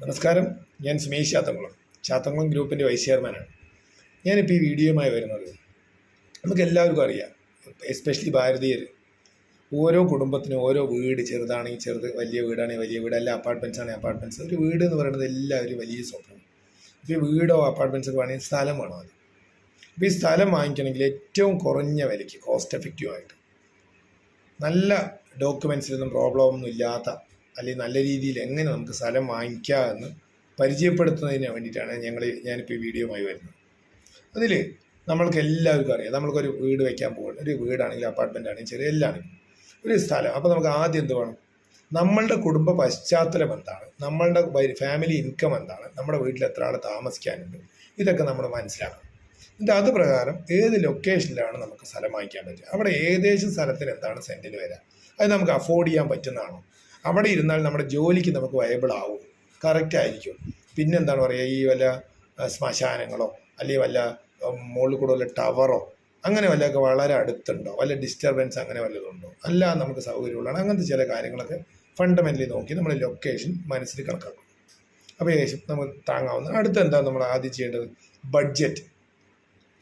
നമസ്കാരം. ഞാൻ സുമേഷ് ചാത്തങ്കുളം ചാത്തങ്കുളം ഗ്രൂപ്പിന്റെ വൈസ് ചെയർമാനാണ്. ഞാനിപ്പോൾ ഈ വീഡിയോയുമായി വരുന്നത് നമുക്ക് എല്ലാവർക്കും അറിയാം എസ്പെഷ്യലി ഭാരതീയർ ഓരോ കുടുംബത്തിനും ഓരോ വീട് ചെറുതാണെങ്കിൽ ചെറുത് വലിയ വീടാണെങ്കിൽ വലിയ വീട് അല്ല അപ്പാർട്ട്മെന്റ്സ് ആണെങ്കിൽ അപ്പാർട്ട്മെന്റ്സ്. ഒരു വീട് എന്ന് പറയുന്നത് എല്ലാവരും വലിയ സ്വപ്നം ഇപ്പോൾ ഈ വീടോ ഒക്കെ വേണമെങ്കിൽ സ്ഥലം വേണം അത് അപ്പോൾ ഈ സ്ഥലം വാങ്ങിക്കണമെങ്കിൽ ഏറ്റവും കുറഞ്ഞ വിലയ്ക്ക് കോസ്റ്റ് എഫക്റ്റീവ് ആയിട്ട് നല്ല ഡോക്യുമെൻസിലൊന്നും പ്രോബ്ലം ഒന്നും ഇല്ലാത്ത അല്ലെങ്കിൽ നല്ല രീതിയിൽ എങ്ങനെ നമുക്ക് സ്ഥലം വാങ്ങിക്കാം എന്ന് പരിചയപ്പെടുത്തുന്നതിന് വേണ്ടിയിട്ടാണ് ഞങ്ങൾ ഞാനിപ്പോൾ ഈ വീഡിയോയുമായി വരുന്നത്. അതിൽ നമ്മൾക്ക് എല്ലാവർക്കും അറിയാം. നമ്മൾക്കൊരു വീട് വയ്ക്കാൻ പോകുന്നത് ഒരു വീടാണെങ്കിൽ അപ്പാർട്ട്മെന്റ് ആണെങ്കിൽ ചെറിയ എല്ലാണെങ്കിലും ഒരു സ്ഥലം. അപ്പോൾ നമുക്ക് ആദ്യം എന്ത് വേണം? നമ്മളുടെ കുടുംബ പശ്ചാത്തലം എന്താണ്? നമ്മളുടെ ഫാമിലി ഇൻകം എന്താണ്? നമ്മുടെ വീട്ടിൽ എത്ര ആൾ താമസിക്കാനുണ്ട്? ഇതൊക്കെ നമ്മൾ മനസ്സിലാക്കണം. എന്നിട്ട് അത് പ്രകാരം ഏത് ലൊക്കേഷനിലാണ് നമുക്ക് സ്ഥലം വാങ്ങിക്കാൻ പറ്റുക? അവിടെ ഏകദേശം സ്ഥലത്തിന് എന്താണ് സെന്റിന് വരിക? അത് നമുക്ക് അഫോർഡ് ചെയ്യാൻ പറ്റുന്നതാണോ? അവിടെ ഇരുന്നാൽ നമ്മുടെ ജോലിക്ക് നമുക്ക് വയബിൾ ആവും. കറക്റ്റായിരിക്കും പിന്നെന്താണ് പറയുക ഈ വല്ല ശ്മശാനങ്ങളോ അല്ലെങ്കിൽ വല്ല മുകളിൽ കൂടെ വല്ല ടവറോ അങ്ങനെ വല്ലതൊക്കെ വളരെ അടുത്തുണ്ടോ? വല്ല ഡിസ്റ്റർബൻസ് അങ്ങനെ വല്ലതുണ്ടോ അല്ല നമുക്ക് സൗകര്യമുള്ളതാണ്. അങ്ങനത്തെ ചില കാര്യങ്ങളൊക്കെ ഫണ്ടമെന്റലി നോക്കി നമ്മൾ ലൊക്കേഷൻ മനസ്സിൽ കണക്കാക്കും. അപ്പോൾ ഏകദേശം നമുക്ക് താങ്ങാവുന്ന അടുത്ത എന്താണ് നമ്മൾ ആദ്യം ചെയ്യേണ്ടത്? ബഡ്ജറ്റ്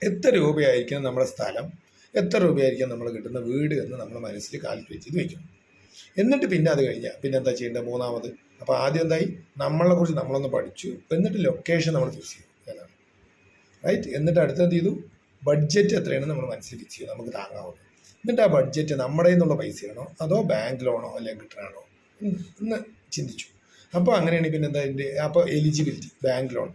എത്ര രൂപയായിരിക്കും നമ്മുടെ സ്ഥലം? എത്ര രൂപയായിരിക്കും നമ്മൾ കിട്ടുന്ന വീട് എന്ന് നമ്മൾ മനസ്സിൽ കാൽക്കുലേറ്റ് ചെയ്ത് വയ്ക്കും എന്നിട്ട് പിന്നെ അത് കഴിഞ്ഞാൽ പിന്നെ എന്താ ചെയ്യേണ്ടത്? മൂന്നാമത് അപ്പോൾ ആദ്യം എന്തായി? നമ്മളെ കുറിച്ച് നമ്മളൊന്ന് പഠിച്ചു. എന്നിട്ട് ലൊക്കേഷൻ നമ്മൾ ഫിക്സ് ചെയ്തു. എന്നാണ് റൈറ്റ് എന്നിട്ട് അടുത്ത എന്ത് ചെയ്തു? ബഡ്ജറ്റ് എത്രയാണ് നമ്മൾ മനസ്സിൽ ഫിക്സ് നമുക്ക് താങ്ങാവുന്നത് എന്നിട്ട് ആ ബഡ്ജറ്റ് നമ്മുടെ നിന്നുള്ള പൈസയാണോ? അതോ ബാങ്ക് ലോണോ അല്ലെങ്കിൽ കിട്ടണോ എന്ന് ചിന്തിച്ചു. അപ്പോൾ അങ്ങനെയാണെങ്കിൽ പിന്നെ എന്താ അതിന്റെ അപ്പോൾ eligibility bank loan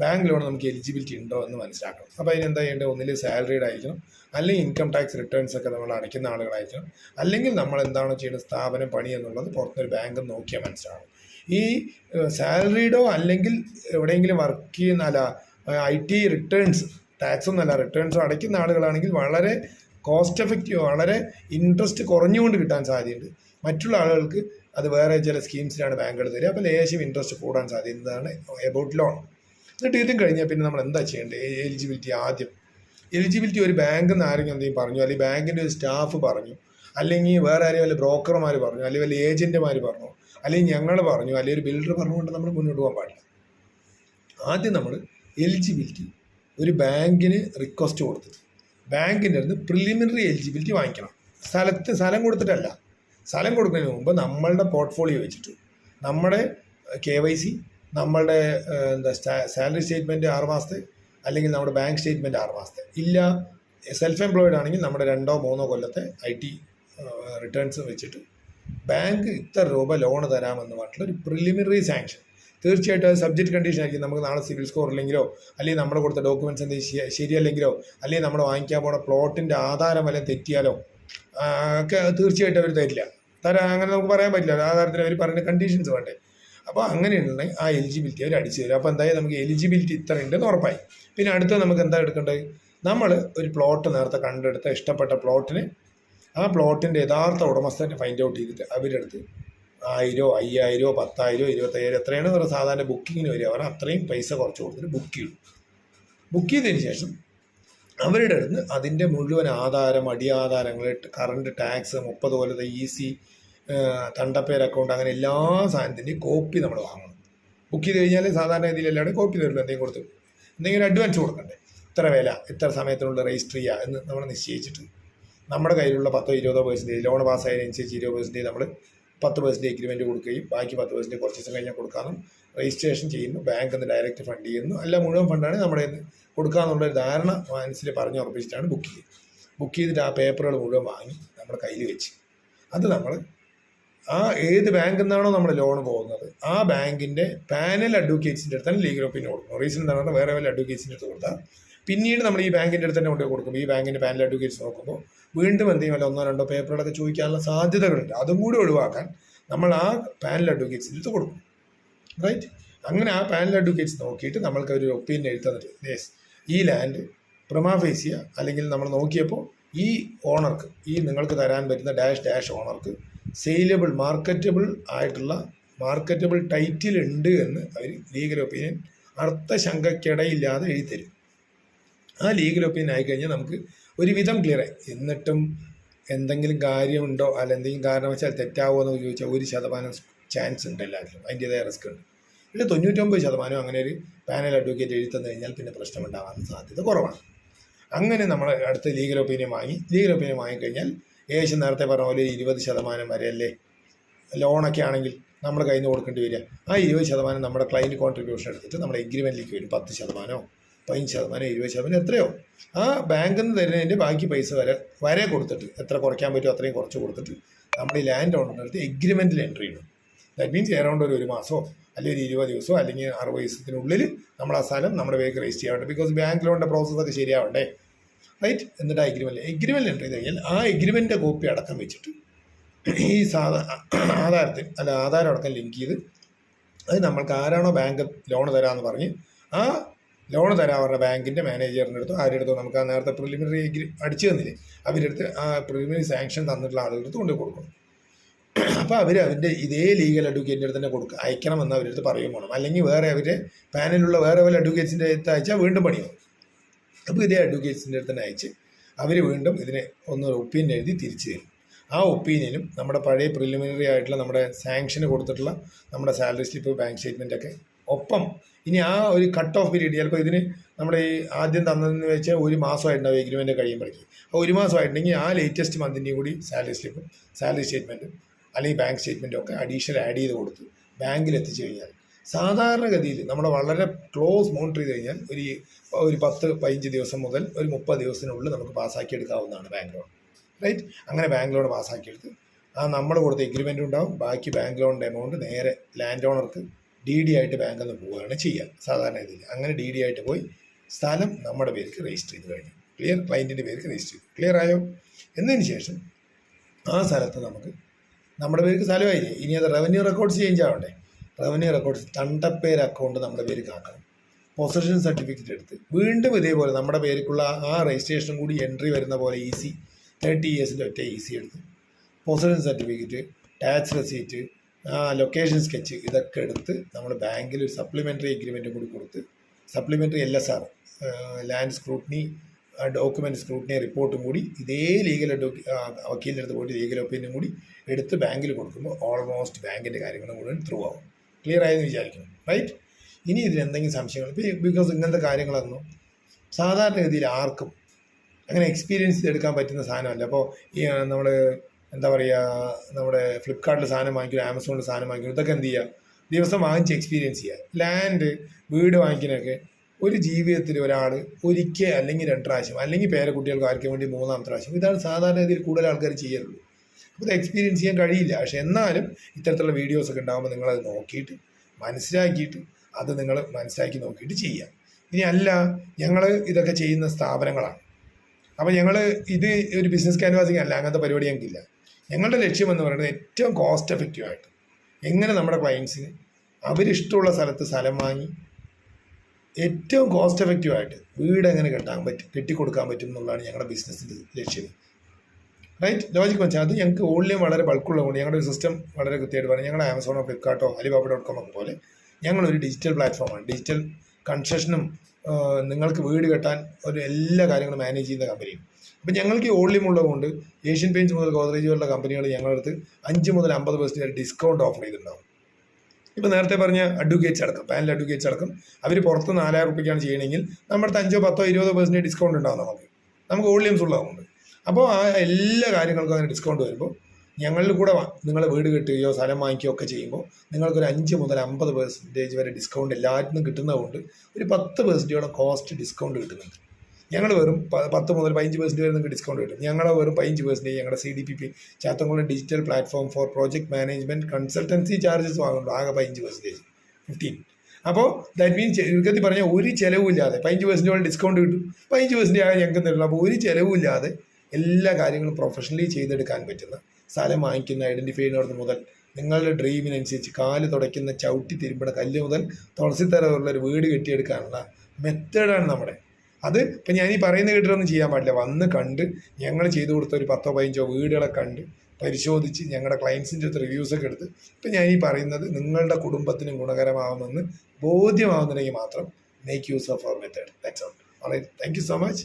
bank loan നമുക്ക് എലിജിബിലിറ്റി ഉണ്ടോ എന്ന് മനസ്സിലാക്കണം. അപ്പോൾ അതിന് എന്താ ചെയ്യേണ്ടത്? ഒന്നിൽ സാലറീഡ് ആയിരിക്കണം. അല്ലെങ്കിൽ ഇൻകം ടാക്സ് റിട്ടേൺസ് ഒക്കെ നമ്മൾ അടയ്ക്കുന്ന ആളുകളായിരിക്കണം. അല്ലെങ്കിൽ നമ്മൾ എന്താണോ ചെയ്യേണ്ടത്? സ്ഥാപനം പണി എന്നുള്ളത് പുറത്തൊരു ബാങ്ക് നോക്കിയാൽ മനസ്സിലാവും. ഈ സാലറീഡോ അല്ലെങ്കിൽ എവിടെയെങ്കിലും വർക്ക് ചെയ്യുന്ന അല്ല ഐ ടി റിട്ടേൺസ് ടാക്സ് ഒന്നല്ല റിട്ടേൺസ് അടയ്ക്കുന്ന ആളുകളാണെങ്കിൽ വളരെ കോസ്റ്റ് എഫക്റ്റീവ് വളരെ ഇൻട്രസ്റ്റ് കുറഞ്ഞുകൊണ്ട് കിട്ടാൻ സാധ്യതയുണ്ട്. മറ്റുള്ള ആളുകൾക്ക് അത് വേറെ ചില സ്കീംസിലാണ് ബാങ്കുകൾ തരിക. അപ്പോൾ ലേശം ഇൻട്രസ്റ്റ് കൂടാൻ സാധ്യതയാണ് എബൌട്ട് ലോൺ ഇതും കഴിഞ്ഞാൽ പിന്നെ നമ്മൾ എന്താ ചെയ്യേണ്ടത് എലിജിബിലിറ്റി ആദ്യം. എലിജിബിലിറ്റി ഒരു ബാങ്കിൽ നിന്ന് ആരെങ്കിലും എന്തെങ്കിലും പറഞ്ഞു അല്ലെങ്കിൽ ബാങ്കിന്റെ ഒരു സ്റ്റാഫ് പറഞ്ഞു അല്ലെങ്കിൽ വേറെ ആരെയും വല്ല ബ്രോക്കർമാർ പറഞ്ഞു അല്ലെങ്കിൽ വല്ല ഏജന്റുമാർ പറഞ്ഞു അല്ലെങ്കിൽ ഞങ്ങൾ പറഞ്ഞു അല്ലെങ്കിൽ ഒരു ബിൽഡർ പറഞ്ഞുകൊണ്ട് നമ്മൾ മുന്നോട്ട് പോകാൻ പാടില്ല. ആദ്യം നമ്മൾ എലിജിബിലിറ്റി ഒരു ബാങ്കിന് റിക്വസ്റ്റ് കൊടുത്തിട്ട് ബാങ്കിന്റെ അടുത്ത് പ്രിലിമിനറി എലിജിബിലിറ്റി വാങ്ങിക്കണം. സ്ഥലത്ത് സ്ഥലം കൊടുത്തിട്ടല്ല. സ്ഥലം കൊടുക്കുന്നതിന് മുമ്പ് നമ്മളുടെ പോർട്ട്ഫോളിയോ വെച്ചിട്ട് നമ്മുടെ കെ വൈ സി നമ്മളുടെ എന്താ സാലറി സ്റ്റേറ്റ്മെന്റ് ആറ് മാസത്തെ അല്ലെങ്കിൽ നമ്മുടെ ബാങ്ക് സ്റ്റേറ്റ്മെന്റ് ആറ് മാസത്തെ. ഇല്ല സെൽഫ് എംപ്ലോയിഡ് ആണെങ്കിൽ നമ്മുടെ രണ്ടോ മൂന്നോ കൊല്ലത്തെ ഐ ടി റിട്ടേൺസ് വെച്ചിട്ട് ബാങ്ക് ഇത്ര രൂപ ലോൺ തരാമെന്ന് പറഞ്ഞിട്ടുള്ള ഒരു പ്രിലിമിനറി സാങ്ഷൻ തീർച്ചയായിട്ടും അത് സബ്ജക്റ്റ് കണ്ടീഷൻ ആയിരിക്കും. നമുക്ക് നാളെ സിവിൽ സ്കോർ ഇല്ലെങ്കിലോ അല്ലെങ്കിൽ നമ്മൾ കൊടുത്ത ഡോക്യുമെന്റ്സ് എന്തെങ്കിലും ശരിയല്ലെങ്കിലോ അല്ലെങ്കിൽ നമ്മൾ വാങ്ങിക്കാൻ പോണ പ്ലോട്ടിന്റെ ആധാരം വല്ലതും തെറ്റിയാലോ ഒക്കെ തീർച്ചയായിട്ടും അവർ തരില്ല. തരാം അങ്ങനെ നമുക്ക് പറയാൻ പറ്റില്ല. ആധാരത്തിന് അവർ പറയുന്ന കണ്ടീഷൻസ് വേണ്ടേ. അപ്പോൾ അങ്ങനെയുണ്ടെങ്കിൽ ആ എലിജിബിലിറ്റി അവർ അടിച്ചു തരും. അപ്പോൾ എന്തായാലും നമുക്ക് എലിജിബിലിറ്റി ഇത്ര ഉണ്ടെന്ന് ഉറപ്പായി. പിന്നെ അടുത്ത നമുക്ക് എന്താ എടുക്കേണ്ടത്? നമ്മൾ ഒരു പ്ലോട്ട് നേരത്തെ കണ്ടെടുത്ത ഇഷ്ടപ്പെട്ട പ്ലോട്ടിന് ആ പ്ലോട്ടിന്റെ യഥാർത്ഥ ഉടമസ്ഥനെ ഫൈൻഡ് ഔട്ട് ചെയ്തിട്ട് അവരുടെ അടുത്ത് ആയിരോ അയ്യായിരോ പത്തായിരോ ഇരുപത്തയ്യായിരം എത്രയാണ് ഒരു സാധാരണ ബുക്കിങ്ങിന് വരിക. അവർ അത്രയും പൈസ കുറച്ച് കൊടുത്തിട്ട് ബുക്ക് ചെയ്യും. ബുക്ക് ചെയ്തതിന് ശേഷം അവരുടെ അടുത്ത് അതിന്റെ മുഴുവൻ ആധാരം അടിയാധാരങ്ങൾ കറണ്ട് ടാക്സ് മുപ്പത് കൊല്ലത്തെ ഇ സി തണ്ടപ്പേർ അക്കൗണ്ട് അങ്ങനെ എല്ലാ സാധനത്തിന്റെയും കോപ്പി നമ്മൾ വാങ്ങണം. ബുക്ക് ചെയ്ത് കഴിഞ്ഞാൽ സാധാരണ രീതിയിൽ എല്ലാവരും കോപ്പി തരുള്ളൂ എന്തെങ്കിലും കൊടുത്ത് എന്തെങ്കിലും അഡ്വാൻസ് കൊടുക്കണ്ടേ? ഇത്ര വില ഇത്ര സമയത്തിനുള്ളിൽ രജിസ്റ്റർ ചെയ്യുക എന്ന് നമ്മൾ നിശ്ചയിച്ചിട്ട്. നമ്മുടെ കയ്യിലുള്ള പത്തോ ഇരുപതോ പെർസെന്റേജ് ലോൺ പാസ്സായതിനനുസരിച്ച് ഇരുപത് പെർസെന്റേജ് നമ്മൾ പത്ത് പേഴ്സന്റേജ് എഗ്രിമെന്റ് കൊടുക്കുകയും ബാക്കി പത്ത് പേഴ്സന്റേജ് കുറച്ച് ദിവസം കഴിഞ്ഞാൽ കൊടുക്കാനും രജിസ്ട്രേഷൻ ചെയ്യുന്നു ബാങ്ക് നിന്ന് ഡയറക്റ്റ് ഫണ്ട് ചെയ്യുന്നു. അല്ല മുഴുവൻ ഫണ്ടാണ് നമ്മുടെ കൊടുക്കാമെന്നുള്ള ഒരു ധാരണ മനസ്സിൽ പറഞ്ഞ് ഉറപ്പിച്ചിട്ടാണ് ബുക്ക് ചെയ്യുക ബുക്ക് ചെയ്തിട്ട് ആ പേപ്പറുകൾ മുഴുവൻ വാങ്ങി നമ്മുടെ കയ്യിൽ വെച്ച്. അത് നമ്മൾ ആ ഏത് ബാങ്കിൽ നിന്നാണോ നമ്മൾ ലോൺ പോകുന്നത് ആ ബാങ്കിന്റെ പാനൽ അഡ്വക്കേറ്റ്സിന്റെ അടുത്താണ് ലീഗൽ ഒപ്പീനിയൻ കൊടുക്കുന്നത്. റീസൺ പറഞ്ഞാൽ വേറെ വല്ല അഡ്വക്കേറ്റ്സിന്റെ അടുത്ത് കൊടുത്താൽ പിന്നീട് നമ്മൾ ഈ ബാങ്കിന്റെ അടുത്ത് തന്നെ കൊണ്ടുപോയി കൊടുക്കും ഈ ബാങ്കിന്റെ പാനൽ അഡ്വക്കേറ്റ്സ് നോക്കുമ്പോൾ വീണ്ടും എന്തെങ്കിലും വല്ല ഒന്നോ രണ്ടോ പേപ്പറുകളൊക്കെ ചോദിക്കാനുള്ള സാധ്യതകളുണ്ട്. അതും കൂടി ഒഴിവാക്കാൻ നമ്മൾ ആ പാനൽ അഡ്വക്കേറ്റ്സിന്റെ അടുത്ത് കൊടുക്കും. റൈറ്റ് അങ്ങനെ ആ പാനൽ അഡ്വക്കേറ്റ്സ് നോക്കിയിട്ട് നമ്മൾക്ക് ഒരു ഒപ്പീനിയൻ എഴുതി തന്നിട്ട് യെസ് ഈ ലാൻഡ് പ്രമാഫേസിയ അല്ലെങ്കിൽ നമ്മൾ നോക്കിയപ്പോൾ ഈ ഓണർക്ക് ഈ നിങ്ങൾക്ക് തരാൻ പറ്റുന്ന ഡാഷ് ഡാഷ് ഓണർക്ക് സെയിലബിൾ മാർക്കറ്റബിൾ ആയിട്ടുള്ള മാർക്കറ്റബിൾ ടൈറ്റിൽ ഉണ്ട് എന്ന് അവർ ലീഗൽ ഒപ്പീനിയൻ അർത്ഥശങ്കയ്ക്കിടയില്ലാതെ എഴുതിത്തരും. തരും ആ ലീഗൽ ഒപ്പീനിയൻ ആയിക്കഴിഞ്ഞാൽ നമുക്ക് ഒരുവിധം ക്ലിയർ ആയി. എന്നിട്ടും എന്തെങ്കിലും കാര്യമുണ്ടോ അല്ല എന്തെങ്കിലും കാരണവശാൽ തെറ്റാവോ എന്ന് ചോദിച്ചാൽ ഒരു ശതമാനം ചാൻസ് ഉണ്ട് എല്ലാത്തിലും. അതിന്റെതായ റിസ്ക് ഉണ്ട്. പിന്നെ തൊണ്ണൂറ്റൊമ്പത് ശതമാനം അങ്ങനെ ഒരു പാനൽ അഡ്വക്കേറ്റ് എഴുതി തന്നു കഴിഞ്ഞാൽ പിന്നെ പ്രശ്നമുണ്ടാകാൻ സാധ്യത കുറവാണ്. അങ്ങനെ നമ്മൾ അടുത്ത് ലീഗൽ ഒപ്പീനിയൻ വാങ്ങി ലീഗൽ ഒപ്പീനിയൻ വാങ്ങിക്കഴിഞ്ഞാൽ ഏകദേശം നേരത്തെ പറഞ്ഞ പോലെ ഇരുപത് ശതമാനം വരെയല്ലേ ലോണൊക്കെ ആണെങ്കിൽ നമ്മൾ കയ്യിൽ നിന്ന് കൊടുക്കേണ്ടി വരിക. ആ ഇരുപത് ശതമാനം നമ്മുടെ ക്ലയന്റ് കോൺട്രിബ്യൂഷൻ എടുത്തിട്ട് നമ്മുടെ എഗ്രിമെന്റിലേക്ക് വരും. പത്ത് ശതമാനമോ പതിനഞ്ച് ശതമാനം ഇരുപത് ശതമാനം എത്രയോ. ആ ബാങ്കിൽ നിന്ന് തരുന്നതിന്റെ ബാക്കി പൈസ വരെ വരെ കൊടുത്തിട്ട് എത്ര കുറയ്ക്കാൻ പറ്റുമോ അത്രയും കുറച്ച് കൊടുത്തിട്ട് നമ്മൾ ഈ ലാൻഡ് ഓണറിന്റെ അടുത്ത് എഗ്രിമെന്റിൽ എൻട്രി ഇടും. ദാറ്റ് മീൻസ് എറൗണ്ട് ഒരു ഒരു മാസമോ അല്ലെങ്കിൽ ഒരു ഇരുപത് ദിവസമോ അല്ലെങ്കിൽ അറുപത് ദിവസത്തിനുള്ളിൽ നമ്മൾ ആ സ്ഥലം നമ്മുടെ പേർക്ക് രജിസ്റ്റർ ചെയ്യാറുണ്ട്. ബിക്കോസ് ബാങ്ക് ലോണിന്റെ പ്രോസസ്സൊക്കെ ശരിയാവണ്ടേ? റൈറ്റ് എന്നിട്ട് ആ എഗ്രിമെന്റ് എഗ്രിമെന്റ് എന്റർ ചെയ്ത് കഴിഞ്ഞാൽ ആ എഗ്രിമെന്റെ കോപ്പി അടക്കം വെച്ചിട്ട് ഈ സാധാ ആധാരത്തിൽ അല്ല ആധാരം അടക്കം ലിങ്ക് ചെയ്ത് അത് നമ്മൾക്ക് ആരാണോ ബാങ്ക് ലോൺ തരാമെന്ന് പറഞ്ഞ് ആ ലോൺ തരാൻ ബാങ്കിന്റെ മാനേജറിന്റെ അടുത്തോ ആരുടെ അടുത്തോ നമുക്ക് ആ നേരത്തെ പ്രിലിമിനറി എഗ്രി അടിച്ചു തന്നില്ലേ? അവരുടെ അടുത്ത് ആ പ്രിലിമിനറി സാങ്ഷൻ തന്നിട്ടുള്ള ആളുകളുടെ അടുത്ത് കൊണ്ടുപോയി കൊടുക്കണം. അപ്പോൾ അവർ അവരുടെ ഇതേ ലീഗൽ അഡ്വക്കേറ്റിന്റെ അടുത്ത് തന്നെ കൊടുക്കുക അയക്കണമെന്ന് അവരുടെ അടുത്ത് പറയുകയും വേണം അല്ലെങ്കിൽ വേറെ അവരുടെ പാനലുള്ള വേറെ വല്ല അഡ്വക്കേറ്റ്സിന്റെ അടുത്ത് അയച്ചാൽ വീണ്ടും പണിയാവും. അപ്പോൾ ഇതേ അഡ്വക്കേറ്റ്സിന്റെ അടുത്ത് അയച്ച് അവർ വീണ്ടും ഇതിനെ ഒന്ന് ഒപ്പീനിയൻ എഴുതി തിരിച്ചു തരും. ആ ഒപ്പീനിയനും നമ്മുടെ പഴയ പ്രിലിമിനറി ആയിട്ടുള്ള നമ്മുടെ സാങ്ഷന് കൊടുത്തിട്ടുള്ള നമ്മുടെ സാലറി സ്ലിപ്പ് ബാങ്ക് സ്റ്റേറ്റ്മെന്റ് ഒക്കെ ഒപ്പം ഇനി ആ ഒരു കട്ട് ഓഫ് പീരീഡ് ചിലപ്പോൾ ഇതിന് നമ്മുടെ ഈ ആദ്യം തന്നതെന്ന് വെച്ചാൽ ഒരു മാസമായിട്ടുണ്ടാവും എഗ്രിമെന്റ് കഴിയുമ്പോഴേക്ക് ആ ഒരു മാസമായിട്ടുണ്ടെങ്കിൽ ആ ലേറ്റസ്റ്റ് മന്തിന്റെയും കൂടി സാലറി സ്ലിപ്പും സാലറി സ്റ്റേറ്റ്മെന്റും അല്ലെങ്കിൽ ബാങ്ക് സ്റ്റേറ്റ്മെന്റും ഒക്കെ അഡീഷണൽ ആഡ് ചെയ്ത് കൊടുത്ത് ബാങ്കിൽ എത്തിച്ചു കഴിഞ്ഞാൽ സാധാരണഗതിയിൽ നമ്മുടെ വളരെ ക്ലോസ് മോണിറ്റർ ചെയ്ത് കഴിഞ്ഞാൽ ഒരു ഒരു പത്ത് പതിനഞ്ച് ദിവസം മുതൽ ഒരു മുപ്പത് ദിവസത്തിനുള്ളിൽ നമുക്ക് പാസ്സാക്കി എടുക്കാവുന്നതാണ് ബാങ്ക് ലോൺ. റൈറ്റ്? അങ്ങനെ ബാങ്ക് ലോൺ പാസ്സാക്കിയെടുത്ത് ആ നമ്മൾ കൊടുത്ത എഗ്രിമെന്റ് ഉണ്ടാവും. ബാക്കി ബാങ്ക് ലോണിന്റെ എമൗണ്ട് നേരെ ലാൻഡ് ഓണർക്ക് ഡി ഡി ആയിട്ട് ബാങ്കിൽ നിന്ന് പോവുകയാണ് ചെയ്യുക സാധാരണ രീതിയിൽ അങ്ങനെ ഡി ഡി ആയിട്ട് പോയി സ്ഥലം നമ്മുടെ പേർക്ക് രജിസ്റ്റർ ചെയ്ത് കഴിഞ്ഞു. ക്ലിയർ? ക്ലയന്റിന്റെ പേർക്ക് രജിസ്റ്റർ ചെയ്തു. ക്ലിയർ ആയോ? എന്നതിന് ശേഷം ആ സ്ഥലത്ത് നമുക്ക് നമ്മുടെ പേർക്ക് സ്ഥലമായില്ലേ ഇനി അത് റവന്യൂ റെക്കോർഡ്സ് ചേഞ്ച് ആവണ്ടേ? റവന്യൂ റെക്കോർഡ്സ് തണ്ടപ്പേര് അക്കൗണ്ട് നമ്മുടെ പേര് കാണണം പൊസഷൻ സർട്ടിഫിക്കറ്റ് എടുത്ത്. വീണ്ടും ഇതേപോലെ നമ്മുടെ പേർക്കുള്ള ആ രജിസ്ട്രേഷനും കൂടി എൻട്രി വരുന്ന പോലെ ഈസി തേർട്ടി ഇയേഴ്സിന്റെ ഒറ്റ ഈസി എടുത്ത്. Possession certificate tax receipt location sketch ഇതൊക്കെ എടുത്ത് നമ്മൾ ബാങ്കിൽ ഒരു സപ്ലിമെന്ററി എഗ്രിമെന്റും കൂടി കൊടുത്ത്. Supplementary L S R land scrutiny document scrutiny റിപ്പോർട്ടും കൂടി ഇതേ ലീഗൽ വക്കീലിന്റെ അടുത്ത് പോയിട്ട് ലീഗൽ ഒപ്പീനിയനും കൂടി എടുത്ത് ബാങ്കിൽ കൊടുക്കുമ്പോൾ ഓൾമോസ്റ്റ് ബാങ്കിന്റെ കാര്യങ്ങൾ മുഴുവൻ ത്രൂ ആവും. ക്ലിയർ ആയെന്ന് വിചാരിക്കുന്നു. റൈറ്റ് ഇനി ഇതിൽ എന്തെങ്കിലും സംശയങ്ങൾ ബിക്കോസ് ഇങ്ങനത്തെ കാര്യങ്ങളൊന്നും സാധാരണഗതിയിൽ ആർക്കും അങ്ങനെ എക്സ്പീരിയൻസ് എടുക്കാൻ പറ്റുന്ന സാധനമല്ല. അപ്പോൾ ഈ നമ്മൾ എന്താ പറയുക നമ്മുടെ ഫ്ലിപ്കാർട്ടിൽ സാധനം വാങ്ങിക്കും ആമസോണിൽ സാധനം വാങ്ങിക്കും ഇതൊക്കെ എന്ത് ചെയ്യുക ദിവസം വാങ്ങിച്ച് എക്സ്പീരിയൻസ് ചെയ്യുക ലാൻഡ് വീട് വാങ്ങിക്കാനൊക്കെ ഒരു ജീവിതത്തിൽ ഒരാൾ ഒരിക്കൽ അല്ലെങ്കിൽ രണ്ട് പ്രാവശ്യം അല്ലെങ്കിൽ പേരക്കുട്ടികൾക്ക് ആർക്കും വേണ്ടി മൂന്നാം പ്രാവശ്യം ഇതാണ് സാധാരണ രീതിയിൽ കൂടുതൽ ആൾക്കാർ ചെയ്യാറുള്ളൂ ഇത് എക്സ്പീരിയൻസ് ചെയ്യാൻ കഴിയില്ല. പക്ഷെ എന്നാലും ഇത്തരത്തിലുള്ള വീഡിയോസ് വീഡിയോസൊക്കെ ഉണ്ടാകുമ്പോൾ നിങ്ങളത് നോക്കിയിട്ട് മനസ്സിലാക്കിയിട്ട് അത് നിങ്ങൾ മനസ്സിലാക്കി നോക്കിയിട്ട് ചെയ്യാം. ഇനി അല്ല ഞങ്ങൾ ഇതൊക്കെ ചെയ്യുന്ന സ്ഥാപനങ്ങളാണ്. അപ്പോൾ ഞങ്ങൾ ഇത് ഒരു ബിസിനസ് ക്യാൻവാസിങ് അല്ല അങ്ങനത്തെ പരിപാടി ഞങ്ങൾക്കില്ല ഞങ്ങളുടെ ലക്ഷ്യം എന്ന് പറയുന്നത് ഏറ്റവും കോസ്റ്റ് എഫക്റ്റീവ് ആയിട്ട് എങ്ങനെ നമ്മുടെ ക്ലയൻസിന് അവരിഷ്ടമുള്ള സ്ഥലത്ത് സ്ഥലം വാങ്ങി ഏറ്റവും കോസ്റ്റ് എഫക്റ്റീവ് ആയിട്ട് വീട് എങ്ങനെ കെട്ടാൻ പറ്റും കെട്ടിക്കൊടുക്കാൻ പറ്റും എന്നുള്ളതാണ് ഞങ്ങളുടെ ബിസിനസ്സിന്റെ ലക്ഷ്യം. റൈറ്റ് ലോജിക് വെച്ചാൽ അത് ഞങ്ങൾക്ക് ഓൺലൈൻ വളരെ ബൾക്കുള്ളതുകൊണ്ട് ഞങ്ങളുടെ ഒരു സിസ്റ്റം വളരെ കൃത്യമായിട്ട് പറയും. ഞങ്ങളുടെ ആമസോണോ ഫ്ലിപ്കാർട്ടോ അലിബാബ ഡോട്ട് കോം ഒക്കെ പോലെ ഞങ്ങളൊരു ഡിജിറ്റൽ പ്ലാറ്റ്ഫോമാണ് ഡിജിറ്റൽ കൺസ്ട്രക്ഷനും നിങ്ങൾക്ക് വീട് കെട്ടാൻ ഒരു എല്ലാ കാര്യങ്ങളും മാനേജ് ചെയ്യുന്ന കമ്പനിയും അപ്പം ഞങ്ങൾക്ക് ഈ വോള്യൂം ഉള്ളതുകൊണ്ട് ഏഷ്യൻ പെയിന്റ്സ് മുതൽ ഗോദ്രേജ് പോലുള്ള കമ്പനികൾ ഞങ്ങളുടെ അടുത്ത് അഞ്ച് മുതൽ അമ്പത് പെർസെന്റ് ഡിസ്കൗണ്ട് ഓഫർ ചെയ്തിട്ടുണ്ടാവും. ഇപ്പോൾ നേരത്തെ പറഞ്ഞ അഡ്വക്കേറ്റ്സ് അടക്കം പാനൽ അഡ്വക്കേറ്റ്സ് അടക്കം അവർ പുറത്ത് നാലായിരം റുപ്യക്കാണ് ചെയ്യണമെങ്കിൽ നമ്മുടെ അഞ്ചോ പത്തോ ഇരുപതോ പെർസെന്റ് ഡിസ്കൗണ്ട് ഉണ്ടാവും നമുക്ക്. നമുക്ക് വോള്യൂംസ് ഉള്ളതുകൊണ്ട്. അപ്പോൾ ആ എല്ലാ കാര്യങ്ങൾക്കും അങ്ങനെ ഡിസ്കൗണ്ട് വരുമ്പോൾ ഞങ്ങളിൽ കൂടെ നിങ്ങൾ വീട് കെട്ടുകയോ സ്ഥലം വാങ്ങിക്കുകയോ ഒക്കെ ചെയ്യുമ്പോൾ നിങ്ങൾക്കൊരു അഞ്ച് മുതൽ അമ്പത് പെർസെന്റേജ് വരെ ഡിസ്കൗണ്ട് എല്ലാറ്റിനും കിട്ടുന്നതുകൊണ്ട് ഒരു പത്ത് പെർസെന്റേജോളം കോസ്റ്റ് ഡിസ്കൗണ്ട് കിട്ടുന്നുണ്ട്. ഞങ്ങൾ വെറും പത്ത് മുതൽ പതിനഞ്ച് പെർസെന്റ് വരെ നിങ്ങൾക്ക് ഡിസ്കൗണ്ട് കിട്ടും. ഞങ്ങളെ വെറും പതിനഞ്ച് പെർസെന്റേജ് ഞങ്ങളുടെ C D P P Chathankulam digital platform for project management consultancy charges വാങ്ങുന്നുണ്ട്. ആകെ പതിനഞ്ച് പെർസെന്റേജ് ഫിഫ്റ്റീൻ അപ്പോൾ ദാറ്റ് മീൻസ് ചുരുക്കത്തിൽ പറഞ്ഞാൽ ഒരു ചിലവുമില്ലാതെ പതിനഞ്ച് പെർസെന്റോളം ഡിസ്കൗണ്ട് കിട്ടും. പതിനഞ്ച് പെർസെന്റ് ആകെ ഞങ്ങൾക്ക് തരുള്ളൂ അപ്പോൾ ഒരു ചിലവുമില്ലാതെ എല്ലാ കാര്യങ്ങളും പ്രൊഫഷണലി ചെയ്തെടുക്കാൻ പറ്റുന്ന സ്ഥലം വാങ്ങിക്കുന്ന ഐഡന്റിഫൈ ചെയ്യുന്നവർ മുതൽ നിങ്ങളുടെ ഡ്രീമിനനുസരിച്ച് കാൽ തുടയ്ക്കുന്ന ചവിട്ടി തിരുമ്പണ കല്ല് മുതൽ തുളസിത്തറ ഉള്ള ഒരു വീട് കെട്ടിയെടുക്കാനുള്ള മെത്തേഡാണ് നമ്മുടെ. അത് ഇപ്പം ഞാൻ ഈ പറയുന്ന കേട്ടിട്ടൊന്നും ചെയ്യാൻ പാടില്ല. വന്ന് കണ്ട് ഞങ്ങൾ ചെയ്തു കൊടുത്ത ഒരു പത്തോ പതിനഞ്ചോ വീടുകളെ കണ്ട് പരിശോധിച്ച് ഞങ്ങളുടെ ക്ലയൻസിന്റെ അടുത്ത് റിവ്യൂസൊക്കെ എടുത്ത് ഇപ്പം ഞാൻ ഈ പറയുന്നത് നിങ്ങളുടെ കുടുംബത്തിനും ഗുണകരമാവുമെന്ന് ബോധ്യമാവുന്നുണ്ടെങ്കിൽ മാത്രം make use of our method that's all thank you so much